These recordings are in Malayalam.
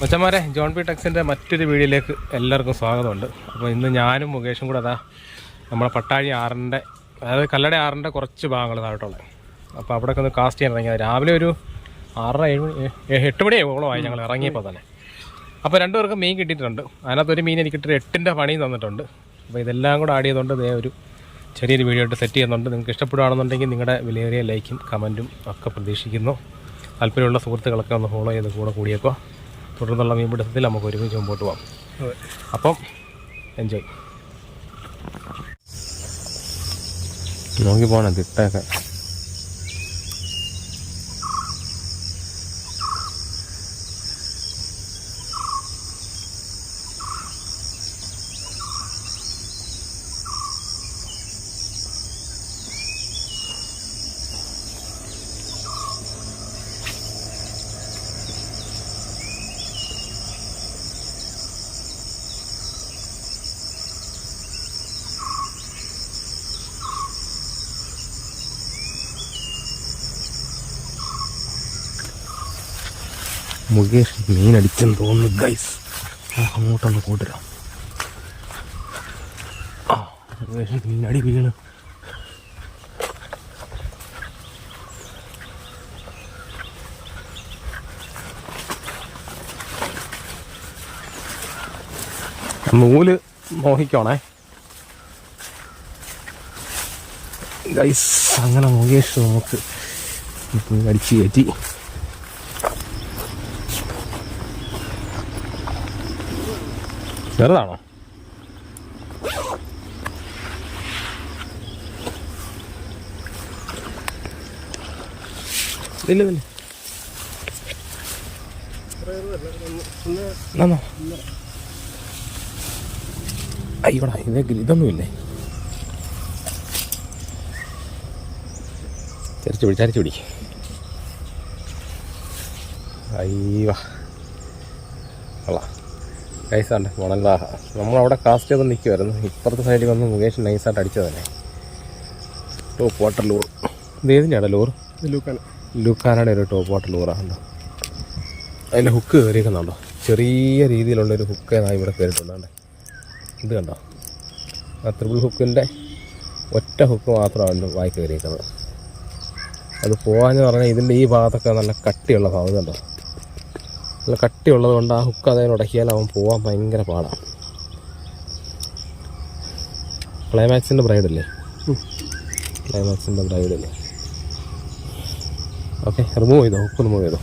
മച്ചന്മാരെ ജോൺ പി ടെക്സിന്റെ മറ്റൊരു വീഡിയോയിലേക്ക് എല്ലാവർക്കും സ്വാഗതമുണ്ട്. അപ്പോൾ ഇന്ന് ഞാനും മുകേഷും കൂടെ അതാ നമ്മളെ പട്ടാഴി ആറിന്റെ അതായത് കല്ലട ആറിന്റെ കുറച്ച് ഭാഗങ്ങൾ താഴോട്ടുള്ളത്. അപ്പോൾ അവിടെയൊക്കെ ഒന്ന് കാസ്റ്റ് ചെയ്യാൻ ഇറങ്ങിയത്. രാവിലെ ഒരു ആറര ഏഴ് മണി എട്ട് മണി ഓളമായി ഞങ്ങൾ ഇറങ്ങിയപ്പോൾ തന്നെ. അപ്പോൾ രണ്ടുപേർക്കും മീൻ കിട്ടിയിട്ടുണ്ട്. അതിനകത്ത് ഒരു മീൻ എനിക്ക് ഇട്ടിട്ട് എട്ടിന്റെ പണിയും തന്നിട്ടുണ്ട്. അപ്പോൾ ഇതെല്ലാം കൂടെ ആഡ് ചെയ്തുകൊണ്ട് ഒരു ചെറിയൊരു വീഡിയോ ആയിട്ട് സെറ്റ് ചെയ്യുന്നുണ്ട്. നിങ്ങൾക്ക് ഇഷ്ടപ്പെടുകയാണെന്നുണ്ടെങ്കിൽ നിങ്ങളുടെ വിലയേറിയ ലൈക്കും കമന്റും ഒക്കെ പ്രതീക്ഷിക്കുന്നു. താല്പര്യമുള്ള സുഹൃത്തുക്കളൊക്കെ ഒന്ന് ഫോളോ ചെയ്ത് കൂടെ കൂടിയേക്കോ. തുടർന്നുള്ള മീൻപിടുത്തത്തിൽ നമുക്ക് ഒരുമിച്ച് മുമ്പോട്ട് പോകാം അപ്പം എൻജോയ് നോക്കി പോകണം തിട്ടൊക്കെ മുകേഷ് മീൻ അടിച്ചെന്ന് തോന്നുന്നു ഗൈസ് അങ്ങോട്ടൊന്ന് കൂട്ടരാം ആ മുകേഷ് മീനടി വീണ്. നൂൽ മോഹിക്കോണേ ഗൈസ് അങ്ങനെ മുകേഷ് നമുക്ക് അടിച്ചു കയറ്റി. ചെറുതാണോ? ഇല്ല ഇല്ല. അയ്യോടാ ഇതൊക്കെ ഇതൊന്നുമില്ലേ? ചരിച്ചു പിടി ചരിച്ചു പിടി. അയ്യോ കൊള്ളാം. നൈസാണ്ട് മുളങ്കാഹ നമ്മളവിടെ കാസ്റ്റ് ചെയ്ത് നിൽക്കുമായിരുന്നു ഇപ്പുറത്തെ സൈഡിൽ വന്ന് മുകേഷ് നൈസായിട്ട് അടിച്ചതന്നെ ടോപ്പ് വാട്ടർ ലൂർ ഇത് ഏതിന്റെയാണ് ലൂർ ലൂക്കാന. ലൂക്കാനയുടെ ഒരു ടോപ്പ് വാട്ടർ ലൂറാണല്ലോ അതിന്റെ ഹുക്ക് കയറിയിരിക്കുന്നുണ്ടോ ചെറിയ രീതിയിലുള്ളൊരു ഹുക്ക് ഞാൻ ഇവിടെ കയറിയിട്ടുണ്ടോ ഇത് കണ്ടോ? ആ ത്രിബിൾ ഹുക്കിന്റെ ഒറ്റ ഹുക്ക് മാത്രമാണ് വായി കയറിയിരിക്കുന്നത് അത് പോകാന്ന് പറഞ്ഞാൽ ഇതിന്റെ ഈ ഭാഗത്തൊക്കെ നല്ല കട്ടിയുള്ള ഭാഗം കണ്ടോ? നല്ല കട്ടിയുള്ളത് കൊണ്ട് ആ ഹുക്ക് അതേ ഉടക്കിയാൽ അവൻ പോകാൻ ഭയങ്കര പാടാണ് ക്ലൈമാക്സിന്റെ ബ്രൈഡല്ലേ ക്ലൈമാക്സിന്റെ ബ്രൈഡല്ലേ ഓക്കെ റിമൂവ് ചെയ്തോ ഹുക്ക് റിമൂവ് ചെയ്തോ?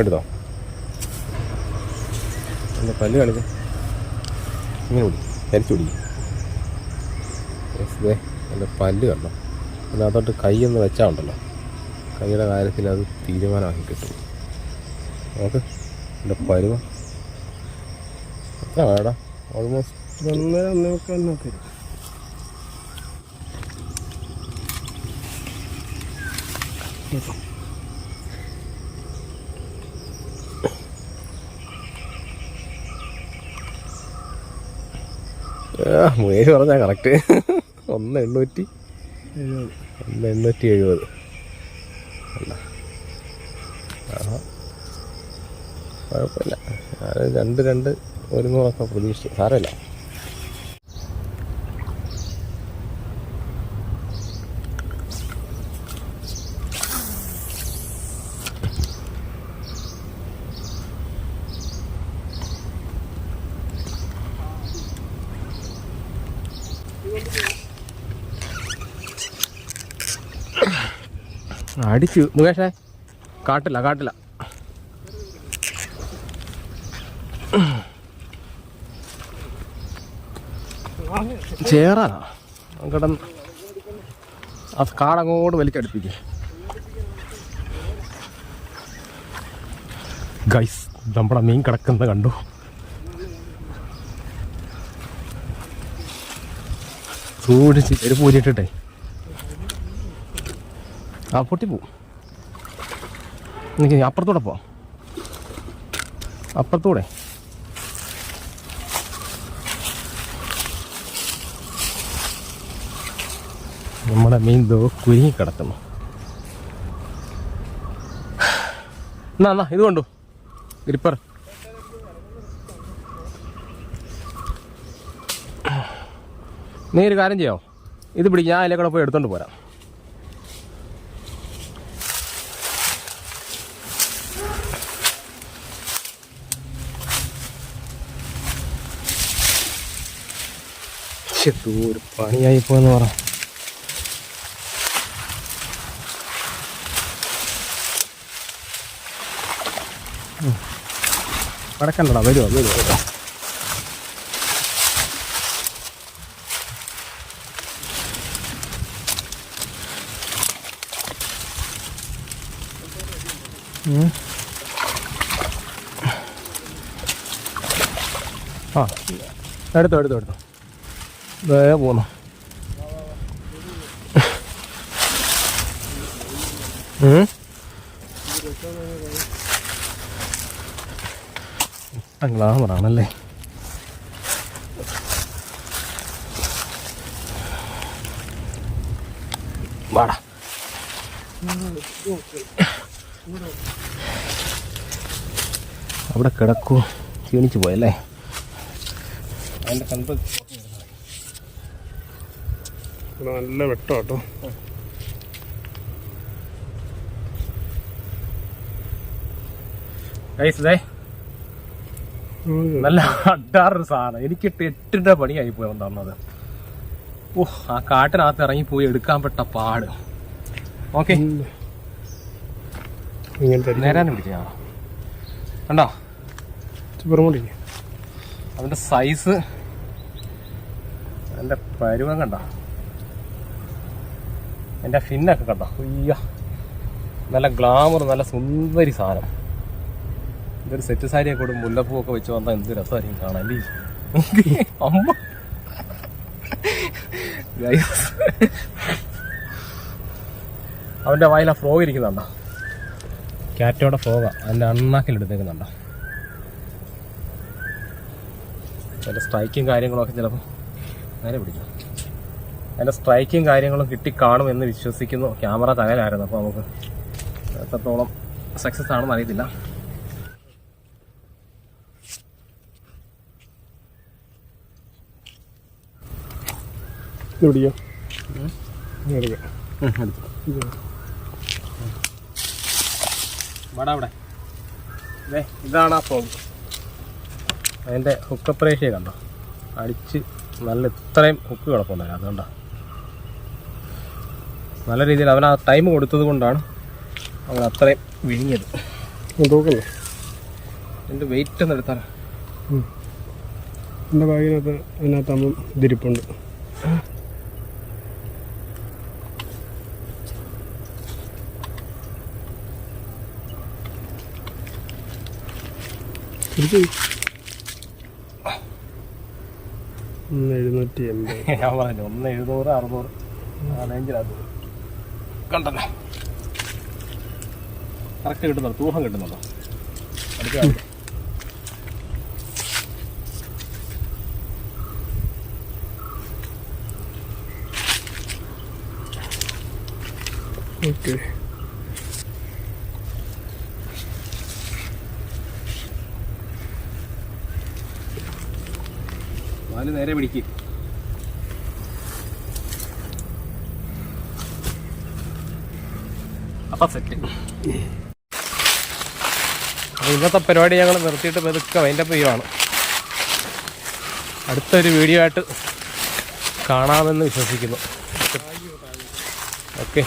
എടുത്തോ? എന്റെ പല്ല് കളിക്കും ഇങ്ങനെ പിടി കരിച്ചു പിടിക്കും. ദേ എന്റെ പല്ല് കണ്ടോ? അതിനകത്തോട്ട് കൈയൊന്ന് വെച്ചാൽ ഉണ്ടല്ലോ. കൈയുടെ കാര്യത്തിൽ അത് തീരുമാനമാക്കി കിട്ടും. നോക്ക് എന്റെ പരുവ. എത്ര വേടാ ഓൾമോസ്റ്റ് ഒന്നര ഒന്നേ മുക്കാലിനൊക്കെ വരും. മുകേഷ് പറഞ്ഞാൽ കറക്റ്റ് ഒന്ന് എണ്ണൂറ്റി. ഒന്ന് എണ്ണൂറ്റി എഴുപത്. കുഴപ്പമില്ല. രണ്ട് രണ്ട് ഒരു നൂറൊക്കെ പ്രതീക്ഷിച്ചു. സാരമില്ല. അടിച്ചു. മുകേഷേ കാട്ടില്ല കാട്ടില്ല. ചേറാ. കിടന്ന് ആ കാടങ്ങോട്ട് വലിക്കടുപ്പിക്കേ ഗൈസ് നമ്മുടെ മീൻ കിടക്കുന്നത് കണ്ടു. സൂക്ഷിച്ച് ഒരു പൂരിട്ടിട്ടെ ആ പൊട്ടിപ്പോവും എനിക്ക് അപ്പുറത്തൂടെ പോവാം അപ്പുറത്തൂടെ. നമ്മുടെ മീൻ ദോ കുരുങ്ങി കിടക്കുന്നു എന്നാ എന്നാ ഇത് കൊണ്ടു. ഗ്രിപ്പർ. നീ ഒരു കാര്യം ചെയ്യാമോ ഇത് പിടിക്കും ഞാൻ അതിലേക്കൂടെ പോയി എടുത്തോണ്ട് പോരാം. ഒരു പണിയായി പോയെന്ന് പറ. കടക്കണ്ടടാ വരുമോ വരുമോ വരുമോ ആ എടുത്തോ എടുത്തോ എടുത്തോ. ഉം. ആ ഗ്ലാമറാണല്ലേ വാടാ അവിടെ കിടക്കൂ ക്ഷീണിച്ചു പോയല്ലേ അതിന്റെ കണ്ട് ഇവിടെ നല്ല വെട്ടം കേട്ടോ നല്ല അഡാറൊരു സാധനം. എനിക്ക് എട്ടിന്റെ പണിയായി പോയി തന്നത്. ഓ ആ കാട്ടിനകത്ത് ഇറങ്ങി പോയി എടുക്കാൻ പെട്ട പാട്. ഓക്കെ ഇങ്ങനത്തെ നേരാൻ കണ്ടോ? സൈസ് അതിന്റെ പരുവം കണ്ടോ? എന്റെ ഫിന്നൊക്കെ കണ്ടോ? അയ്യ. നല്ല ഗ്ലാമർ നല്ല സുന്ദരി സാധനം. ഇതൊരു സെറ്റ് സാരിയൊക്കെ കൂടും മുല്ലപ്പൂവൊക്കെ വെച്ച് വന്നാൽ എന്ത് രസമായിരിക്കും കാണാൻ അമ്മ. അവന്റെ വായിൽ ആ ഫ്രോഗ് ഇരിക്കുന്നുണ്ടോ? ക്യാറ്റോടെ ഫ്രോഗാ അതിന്റെ അണ്ണാക്കിൽ എടുത്തേക്കുന്നുണ്ടോ? അതിന്റെ സ്ട്രൈക്കും കാര്യങ്ങളൊക്കെ ചിലപ്പോൾ നേരെ പിടിക്കും അതിന്റെ സ്ട്രൈക്കും കാര്യങ്ങളും കിട്ടിക്കാണും എന്ന് വിശ്വസിക്കുന്നു ക്യാമറ തകരായിരുന്നു. അപ്പോൾ നമുക്ക് എത്രത്തോളം സക്സസ് ആണെന്ന് അറിയത്തില്ല. പിടിക്കാം ഇതാണ് ആ ഫോം അതിന്റെ ഹുക്കപ്പ് റേഷ്യ കണ്ടോ? അടിച്ച് നല്ല ഇത്രയും ഹുക്ക് കിടപ്പുണ്ടായിരുന്നു അതുകൊണ്ടാ നല്ല രീതിയിൽ അവൻ ആ ടൈം കൊടുത്തത് കൊണ്ടാണ് അവൻ അത്രയും വിഴിഞ്ഞത് ഇത് എന്റെ വെയിറ്റ് ഒന്ന് എടുത്താൽ എന്റെ ബാഗിനകത്ത് അതിനകത്താകുമ്പം ഇതിരിപ്പുണ്ട്. തിരിച്ച് പോയി. ഒന്ന് എഴുന്നൂറ്റി എൺപത്. ഞാൻ പറഞ്ഞു ഒന്ന് എഴുന്നൂറ് അറുന്നൂറ്. ആ കണ്ടല്ലോ കറക്റ്റ് കിട്ടുന്നുണ്ടോ? തൂഹം കിട്ടുന്നുണ്ടോ? അടുത്ത. ഓക്കെ നാല് നേരെ പിടിക്ക്. അപ്പൊ സെറ്റ്. അപ്പൊ ഇന്നത്തെ പരിപാടി ഞങ്ങൾ നിർത്തിയിട്ട് പതുക്കെ അതിന്റെ പെയ്യുവാണ് അടുത്തൊരു വീഡിയോ ആയിട്ട് കാണാമെന്ന് വിശ്വസിക്കുന്നു. ഓക്കെ.